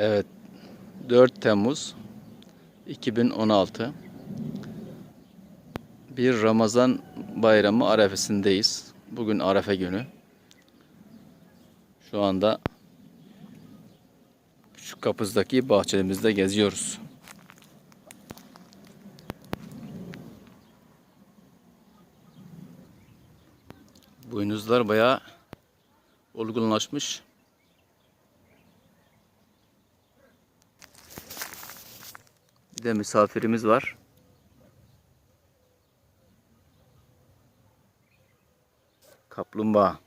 Evet. 4 Temmuz 2016 bir Ramazan bayramı arefesindeyiz. Bugün arefe günü. Şu anda şu kapızdaki bahçemizde geziyoruz. Boynuzlar bayağı olgunlaşmış. Bir de misafirimiz var. Kaplumbağa.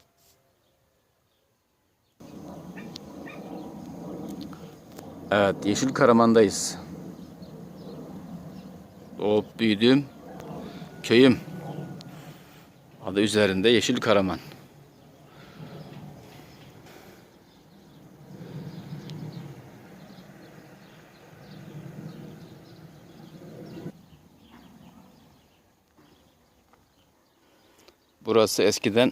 Evet, Yeşil Karaman'dayız. Doğup büyüdüğüm köyüm. Adı üzerinde Yeşil Karaman. Burası eskiden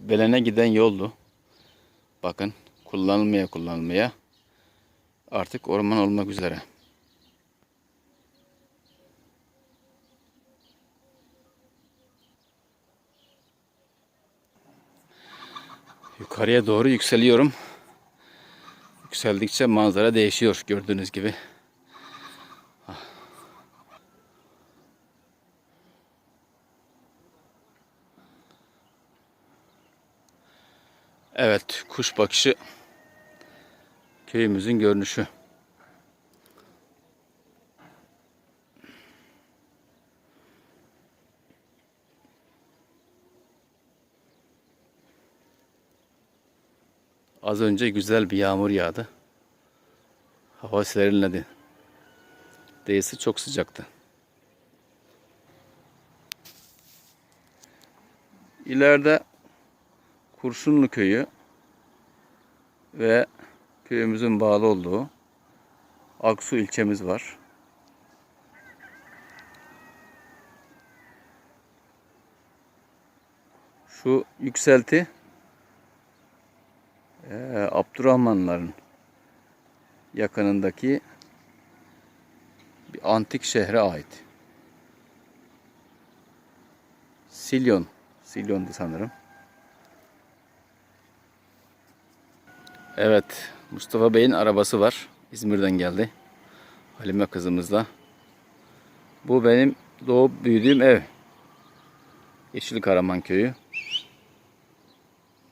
Belen'e giden yoldu. Bakın kullanılmaya kullanılmaya artık orman olmak üzere. Yukarıya doğru yükseliyorum. Yükseldikçe manzara değişiyor gördüğünüz gibi. Evet, kuş bakışı köyümüzün görünüşü. Az önce güzel bir yağmur yağdı. Hava serinledi. Değilse çok sıcaktı. İleride Kurşunlu köyü ve köyümüzün bağlı olduğu Aksu ilçemiz var. Şu yükselti eee Abdurrahmanların yakınındaki bir antik şehre ait. Silyon, Silyon'du sanırım. Evet, Mustafa Bey'in arabası var. İzmir'den geldi. Halime kızımızla. Bu benim doğup büyüdüğüm ev. Yeşil Karaman köyü.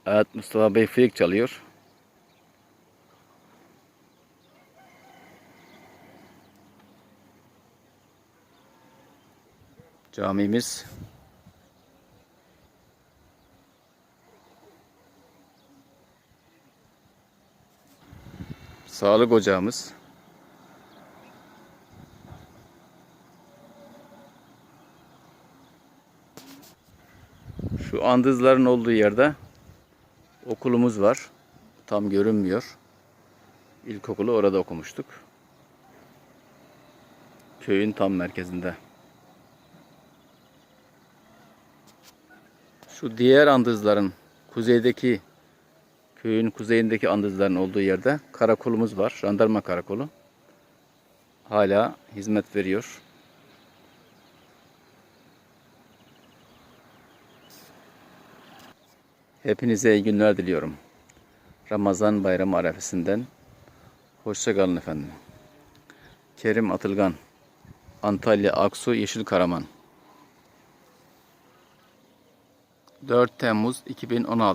Evet, Mustafa Bey fıyık çalıyor. Camimiz Sağlık ocağımız. Şu andızların olduğu yerde okulumuz var. Tam görünmüyor. İlkokulu orada okumuştuk. Köyün tam merkezinde. Şu diğer andızların kuzeydeki Köyün kuzeyindeki andızların olduğu yerde karakolumuz var. Jandarma karakolu. Hala hizmet veriyor. Hepinize iyi günler diliyorum. Ramazan bayramı arefesinden. Hoşçakalın efendim. Kerim Atılgan. Antalya Aksu Yeşil Karaman. 4 Temmuz 2016